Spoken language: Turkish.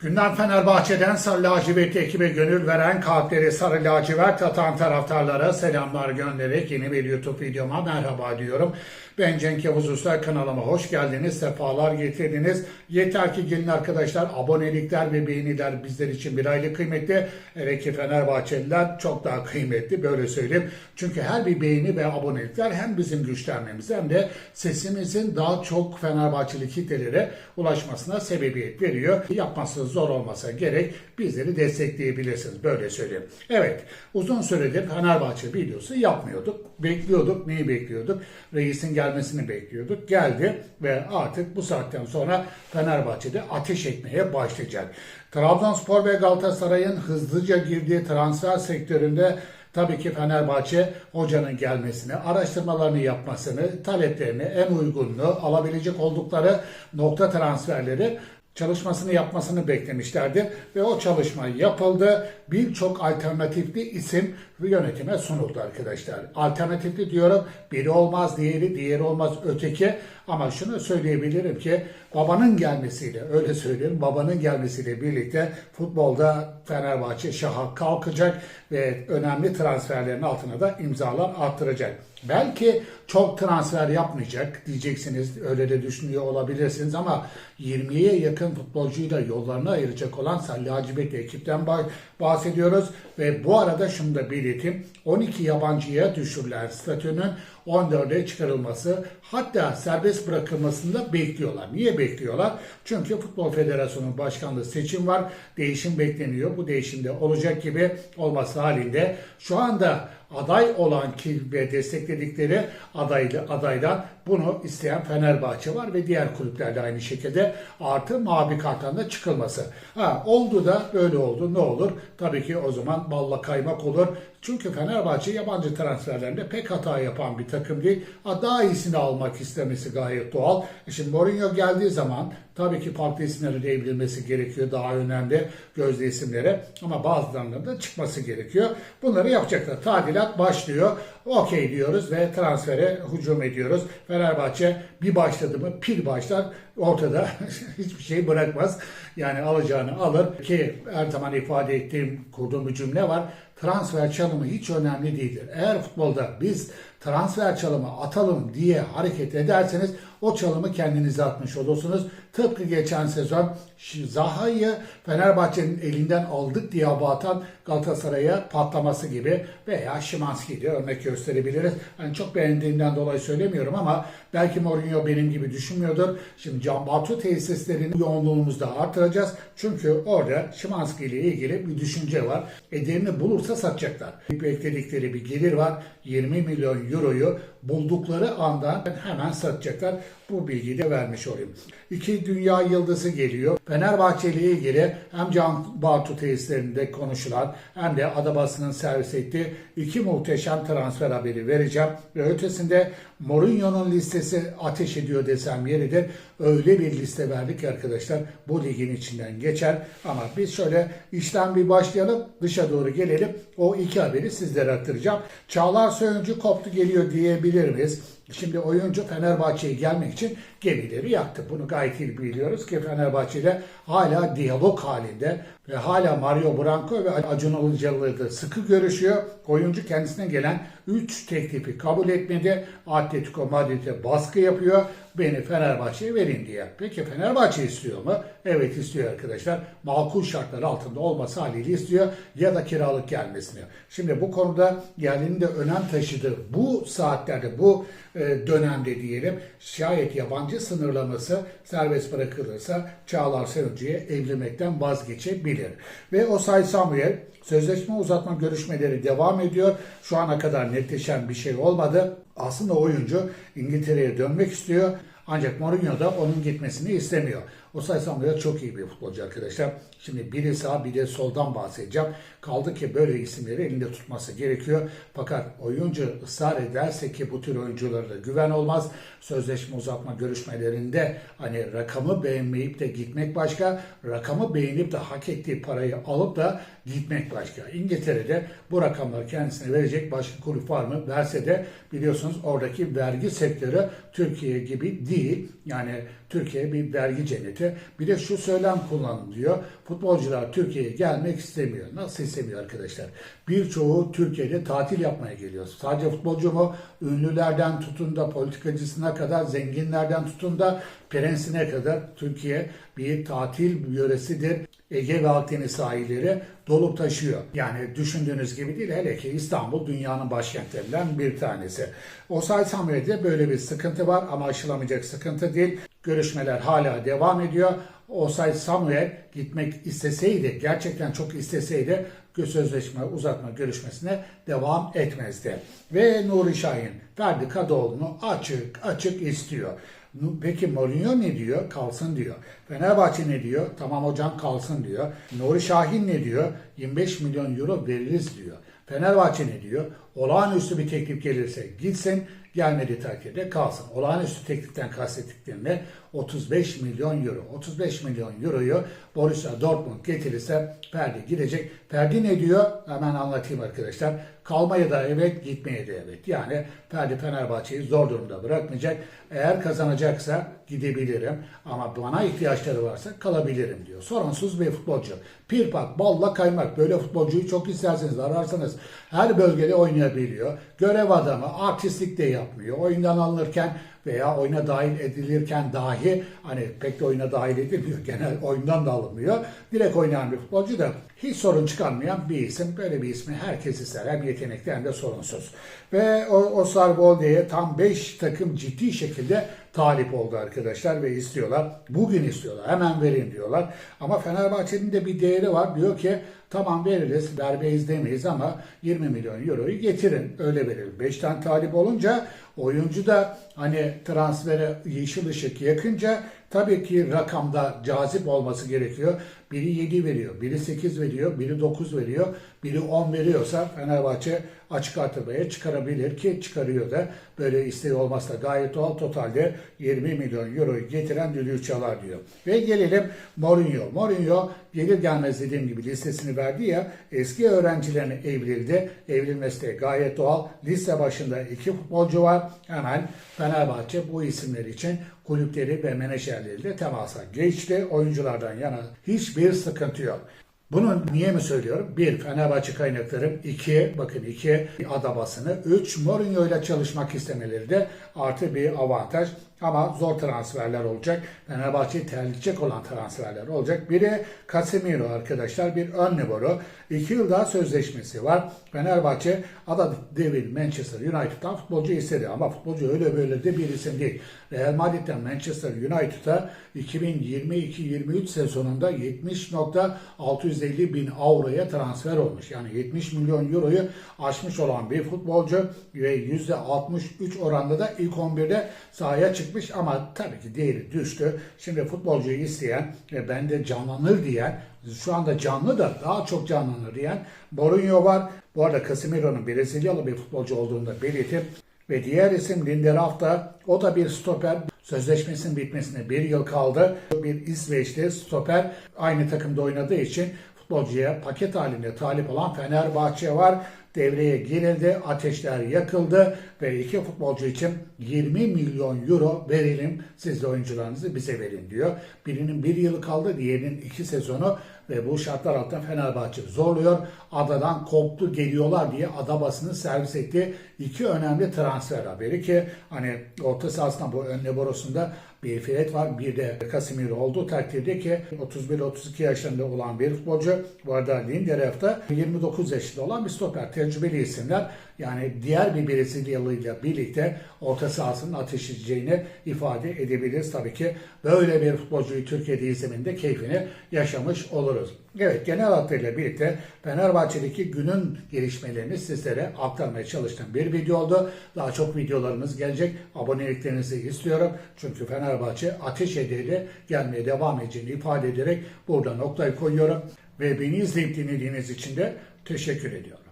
Gündem Fenerbahçe'den Sarı Lacivert ekibe gönül veren kalpleri Sarı Lacivert atan taraftarlara selamlar göndererek yeni bir YouTube videoma merhaba diyorum. Ben Cenk Yavuz Usta kanalıma hoş geldiniz, sefalar getirdiniz. Yeter ki gelin arkadaşlar abonelikler ve beğeniler bizler için bir aylık kıymetli. Hele ki Fenerbahçeliler çok daha kıymetli böyle söyleyeyim. Çünkü her bir beğeni ve abonelikler hem bizim güçlenmemiz hem de sesimizin daha çok Fenerbahçeli kitlelere ulaşmasına sebebiyet veriyor. Yapması zor olmasa gerek bizleri destekleyebilirsiniz böyle söyleyeyim. Evet uzun süredir Fenerbahçe videosu yapmıyorduk. Bekliyorduk. Neyi bekliyorduk? Reisin gelmesini bekliyorduk. Geldi ve artık bu saatten sonra Fenerbahçe'de ateş etmeye başlayacak. Trabzonspor ve Galatasaray'ın hızlıca girdiği transfer sektöründe Tabii ki Fenerbahçe hocanın gelmesini, araştırmalarını yapmasını, taleplerini, en uygununu, alabilecek oldukları nokta transferleri çalışmasını yapmasını beklemişlerdi ve o çalışma yapıldı. Birçok alternatifli isim yönetime sunuldu arkadaşlar. Alternatifli diyorum biri olmaz diğeri, diğeri olmaz öteki ama şunu söyleyebilirim ki babanın gelmesiyle öyle söyleyeyim babanın gelmesiyle birlikte futbolda Fenerbahçe şaha kalkacak ve önemli transferlerin altına da imzalar attıracak. Belki çok transfer yapmayacak diyeceksiniz. Öyle de düşünüyor olabilirsiniz ama 20'ye yakın futbolcuyla yollarını ayıracak olan Salih Hacibek'le ekipten bahsediyoruz. Ve bu arada şunu da belirteyim. 12 yabancıya düşürülen statünün 14'e çıkarılması hatta serbest bırakılmasını da bekliyorlar. Niye bekliyorlar? Çünkü Futbol Federasyonu Başkanlığı seçim var. Değişim bekleniyor. Bu değişimde olacak gibi olması halinde şu anda aday olan ki ve destekledikleri adaylı adaydan bunu isteyen Fenerbahçe var ve diğer kulüplerde aynı şekilde artı mavi karttan da çıkılması. Ha, oldu da böyle oldu ne olur? Tabii ki o zaman balla kaymak olur. Çünkü Fenerbahçe yabancı transferlerinde pek hata yapan bir takım değil. Ha, daha iyisini almak istemesi gayet doğal. E Şimdi Mourinho geldiği zaman tabii ki farklı isimlerin evrilmesi gerekiyor. Daha önemli gözde isimlere. Ama bazılarının da çıkması gerekiyor. Bunları yapacaklar. Tadilat başlıyor. Okey diyoruz ve transfere hücum ediyoruz. Fenerbahçe bir başladı mı pil başlar. Ortada hiçbir şey bırakmaz. Yani alacağını alır ki her zaman ifade ettiğim kurduğum bir cümle var. Transfer çalımı hiç önemli değildir. Eğer futbolda biz transfer çalımı atalım diye hareket ederseniz o çalımı kendinize atmış olursunuz. Tıpkı geçen sezon Zaha'yı Fenerbahçe'nin elinden aldık diye hava atan Galatasaray'a patlaması gibi veya Şimanski'yi de örnek gösterebiliriz. Hani çok beğendiğimden dolayı söylemiyorum ama belki Mourinho benim gibi düşünmüyordur. Şimdi Can Batu tesislerinin yoğunluğumuzu da artıracağız. Çünkü orada Şimanski ile ilgili bir düşünce var. Ederini bulursa satacaklar. Bekledikleri bir gelir var. 20 milyon euroyu buldukları anda hemen satacaklar. Bu bilgiyi de vermiş olayım. İki dünya yıldızı geliyor. Fenerbahçe ile ilgili hem Can Bartu tesislerinde konuşulan hem de Adabası'nın servis ettiği iki muhteşem transfer haberi vereceğim. Ve ötesinde Mourinho'nun listesi ateş ediyor desem yeridir. Öyle bir liste verdik arkadaşlar bu ligin içinden geçer. Ama biz şöyle işten bir başlayalım dışa doğru gelelim. O iki haberi sizlere aktaracağım. Çağlar Söyüncü koptu geliyor diyebilir here it is Şimdi oyuncu Fenerbahçe'ye gelmek için gemileri yaktı. Bunu gayet iyi biliyoruz ki Fenerbahçe ile hala diyalog halinde ve hala Mario Branco ve Acun Ilıcalı sıkı görüşüyor. Oyuncu kendisine gelen 3 teklifi kabul etmedi. Atletico Madrid'e baskı yapıyor. Beni Fenerbahçe'ye verin diye. Peki Fenerbahçe istiyor mu? Evet istiyor arkadaşlar. Makul şartlar altında olması haliyle istiyor ya da kiralık gelmesini. Şimdi bu konuda yerlinin de önem taşıdığı bu saatlerde bu dönemde diyelim şayet yabancı sınırlaması serbest bırakılırsa Çağlar Sarıcı'ya evlenmekten vazgeçebilir. Ve Osay Samuel sözleşme uzatma görüşmeleri devam ediyor. Şu ana kadar netleşen bir şey olmadı. Aslında oyuncu İngiltere'ye dönmek istiyor. Ancak Mourinho da onun gitmesini istemiyor. Osay Samuel çok iyi bir futbolcu arkadaşlar. Şimdi biri sağ bir de soldan bahsedeceğim. Kaldı ki böyle isimleri elinde tutması gerekiyor. Fakat oyuncu ısrar ederse ki bu tür oyunculara da güven olmaz. Sözleşme uzatma görüşmelerinde hani rakamı beğenmeyip de gitmek başka. Rakamı beğenip de hak ettiği parayı alıp da gitmek başka. İngiltere'de bu rakamları kendisine verecek başka kulüp var mı? Verse de biliyorsunuz oradaki vergi sektörü Türkiye gibi değil değil. Yani Türkiye bir vergi cenneti. Bir de şu söylem kullanılıyor. Futbolcular Türkiye'ye gelmek istemiyor. Nasıl istemiyor arkadaşlar? Birçoğu Türkiye'de tatil yapmaya geliyor. Sadece futbolcu mu? Ünlülerden tutun da politikacısına kadar, zenginlerden tutun da prensine kadar Türkiye bir tatil yöresidir. Ege ve Akdeniz sahilleri dolup taşıyor. Yani düşündüğünüz gibi değil. Hele ki İstanbul dünyanın başkentlerinden bir tanesi. Osay Samuel'de böyle bir sıkıntı var ama aşılamayacak sıkıntı değil. Görüşmeler hala devam ediyor. Osay Samuel gitmek isteseydi, gerçekten çok isteseydi sözleşme uzatma görüşmesine devam etmezdi. Ve Nuri Şahin, Ferdi Kadıoğlu'nu açık açık istiyor. Peki Mourinho ne diyor? Kalsın diyor. Fenerbahçe ne diyor? Tamam hocam kalsın diyor. Nuri Şahin ne diyor? 25 milyon euro veririz diyor. Fenerbahçe ne diyor? Olağanüstü bir teklif gelirse gitsin, gelmediği takdirde kalsın. Olağanüstü tekliften kastettiklerinde 35 milyon euro. 35 milyon euroyu Borussia Dortmund getirirse Ferdi gidecek. Ferdi ne diyor? Hemen anlatayım arkadaşlar. Kalmaya da evet, gitmeye de evet. Yani Ferdi Fenerbahçe'yi zor durumda bırakmayacak. Eğer kazanacaksa gidebilirim ama bana ihtiyaçları varsa kalabilirim diyor. Sorunsuz bir futbolcu. Pirpak, balla kaymak. Böyle futbolcuyu çok isterseniz ararsanız her bölgede oynayabiliyor. Görev adamı, artistlik de yapmıyor. Oyundan alınırken veya oyuna dahil edilirken dahi hani pek de oyuna dahil edilmiyor. Genel oyundan da alınmıyor. Direkt oynayan bir futbolcu da hiç sorun çıkarmayan bir isim. Böyle bir ismi herkes ister. Hem yetenekli hem de sorunsuz. Ve Oscar Golde'ye tam 5 takım ciddi şekilde talip oldu arkadaşlar ve istiyorlar. Bugün istiyorlar. Hemen verin diyorlar. Ama Fenerbahçe'nin de bir değeri var. Diyor ki tamam veririz, vermeyiz demeyiz ama 20 milyon euroyu getirin. Öyle verir. 5 tane talip olunca oyuncu da hani transfere yeşil ışık yakınca tabii ki rakamda cazip olması gerekiyor. Biri 7 veriyor, biri 8 veriyor, biri 9 veriyor, biri 10 veriyorsa Fenerbahçe açık artırmaya çıkarabilir ki çıkarıyor da böyle isteği olmazsa gayet doğal totalde 20 milyon euroyu getiren düdüğü çalar diyor. Ve gelelim Mourinho. Mourinho gelir gelmez dediğim gibi listesini verdi ya eski öğrencilerine evrildi. Evrilmesi de gayet doğal. Liste başında iki futbolcu var. Hemen Fenerbahçe bu isimler için kulüpleri ve menajerleriyle temasa geçti. Oyunculardan yana hiçbir sıkıntı yok. Bunu niye mi söylüyorum? Bir, Fenerbahçe kaynaklarım. iki bakın iki ada basını. Üç, Mourinho ile çalışmak istemeleri de artı bir avantaj. Ama zor transferler olacak. Fenerbahçe'yi terleyecek olan transferler olacak. Biri Casemiro arkadaşlar. Bir ön libero. İki yıl daha sözleşmesi var. Fenerbahçe Ada Devil Manchester United'dan futbolcu istedi. Ama futbolcu öyle böyle de bir isim değil. Real Madrid'den Manchester United'a 2022-23 sezonunda 70.650 bin avroya transfer olmuş. Yani 70 milyon euroyu aşmış olan bir futbolcu ve %63 oranda da ilk 11'de sahaya çıkmış ama tabii ki değeri düştü. Şimdi futbolcuyu isteyen ve bende canlanır diyen şu anda canlı da daha çok canlanır diyen Mourinho var. Bu arada Casemiro'nun Brezilyalı bir futbolcu olduğunu da belirtip ve diğer isim Lindelöf da o da bir stoper. Sözleşmesinin bitmesine bir yıl kaldı. Bir İsveçli stoper aynı takımda oynadığı için futbolcuya paket halinde talip olan Fenerbahçe var. Devreye girildi, ateşler yakıldı ve iki futbolcu için 20 milyon euro verelim siz de oyuncularınızı bize verin diyor. Birinin bir yılı kaldı, diğerinin iki sezonu ve bu şartlar altında Fenerbahçe zorluyor. Adadan koptu geliyorlar diye ada basını servis etti. İki önemli transfer haberi ki hani orta sahasında bu önle borusunda bir Fred var. Bir de Casemiro olduğu takdirde ki 31-32 yaşlarında olan bir futbolcu. Bu arada Lindelöf da 29 yaşında olan bir stoper. Tecrübeli isimler. Yani diğer bir Brezilyalı ile birlikte orta sahasının ateş edeceğini ifade edebiliriz. Tabii ki böyle bir futbolcuyu Türkiye'de izleminde keyfini yaşamış oluruz. Evet genel hatlarıyla birlikte Fenerbahçe'deki günün gelişmelerini sizlere aktarmaya çalıştığım bir video oldu. Daha çok videolarımız gelecek. Aboneliklerinizi istiyorum. Çünkü Fenerbahçe ateş ederi gelmeye devam edeceğini ifade ederek burada noktayı koyuyorum. Ve beni izleyip dinlediğiniz için de teşekkür ediyorum.